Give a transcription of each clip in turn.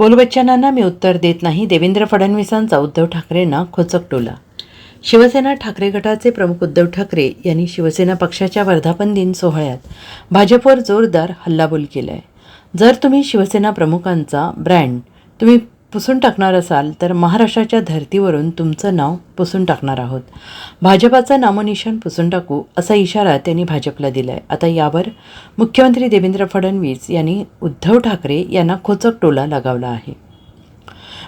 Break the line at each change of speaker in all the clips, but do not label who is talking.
बोलबच्चनांना मी उत्तर देत नाही. देवेंद्र फडणवीसांचा उद्धव ठाकरेंना खोचक टोला. शिवसेना ठाकरे गटाचे प्रमुख उद्धव ठाकरे यांनी शिवसेना पक्षाच्या वर्धापन दिन सोहळ्यात भाजपवर जोरदार हल्लाबोल केला आहे जर तुम्ही शिवसेना प्रमुखांचा ब्रँड तुम्ही पुसून टाकणार असाल तर महाराष्ट्राच्या धर्तीवरून तुमचं नाव पुसून टाकणार आहोत. भाजपाचं नामोनिशाण पुसून टाकू असा इशारा त्यांनी भाजपला दिला आहे आता यावर मुख्यमंत्री देवेंद्र फडणवीस यांनी उद्धव ठाकरे यांना खोचक टोला लगावला आहे.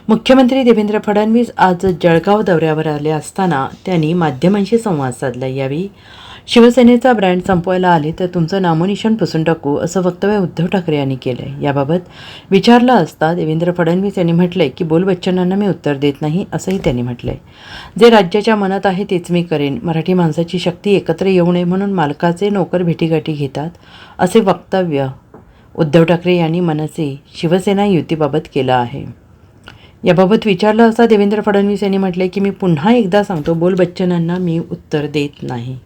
मुख्यमंत्री देवेंद्र फडणवीस आज जळगाव दौऱ्यावर आले असताना त्यांनी माध्यमांशी संवाद साधला. यावेळी शिवसेनेचा ब्रँड संपवायला आले तर तुमचं नामोनिशाण पुसून टाकू असं वक्तव्य उद्धव ठाकरे यांनी केलं आहे याबाबत विचारलं असता देवेंद्र फडणवीस यांनी म्हटलंय की बोल बच्चनांना मी उत्तर देत नाही असंही त्यांनी म्हटलंय. जे राज्याच्या मनात आहे तेच मी करेन. मराठी माणसाची शक्ती एकत्र येऊ नये म्हणून मालकाचे नोकर भेटीगाठी घेतात असे वक्तव्य उद्धव ठाकरे यांनी मनसे शिवसेना युतीबाबत केलं आहे. याबाबत विचारलं असता देवेंद्र फडणवीस यांनी म्हटलंय की मी पुन्हा एकदा सांगतो बोल बच्चनांना मी उत्तर देत नाही.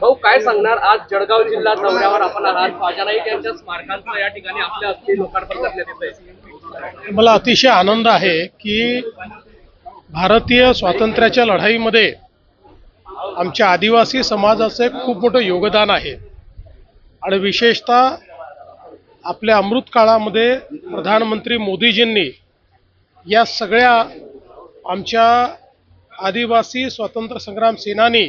भाऊ काय सांगणार? आज जळगाव जिल्हा दौऱ्यावर आपण आहात. राजा नाईक यांच्या स्मारकांचं या ठिकाणी आपल्या हस्ते लोकार्पण करण्यात येत
मला अतिशय आनंद आहे की भारतीय स्वातंत्र्याच्या लढाईमध्ये आमच्या आदिवासी समाजाचं खूप मोठं योगदान आहे. आणि विशेषतः आपल्या अमृत काळामध्ये प्रधानमंत्री मोदीजींनी या सगळ्या आमच्या आदिवासी स्वातंत्र्य संग्राम सेनानी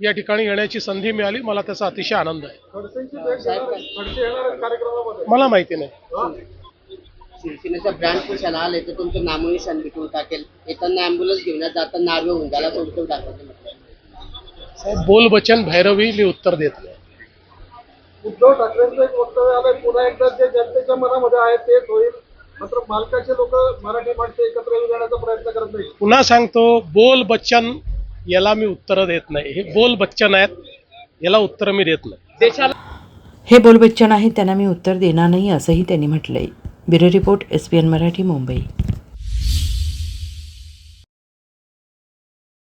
या ठिकाणी येण्याची संधी मिळाली. मला त्याचा अतिशय आनंद आहे. मला माहिती नाही.
शिवसेनेचा ब्रँड पुशाला आले तर तुमचं नामोनिशान विकून टाकेल. येताना अँब्युलन्स घेऊन या, जाताना नार्वे होऊन तर उद्धव ठाकरे
साहेब बोल बचन भैरवी मी उत्तर देत. नाही
उद्धव ठाकरेंचं एक वक्तव्य आलंय पुन्हा एकदा जे जनतेच्या मनामध्ये आहे तेच होईल. मात्र मालकाचे लोक मराठी माणसं एकत्र येऊन जाण्याचा प्रयत्न करत नाही
पुन्हा सांगतो बोल बच्चन याला मी उत्तर देत नाही. हे बोल बच्चन आहेत याला उत्तर मी देत नाही.
देशाला
हे बोल बच्चन आहे त्यांना मी उत्तर देणार नाही असंही त्यांनी म्हटलंय. Bureau report S P N Marathi Mumbai.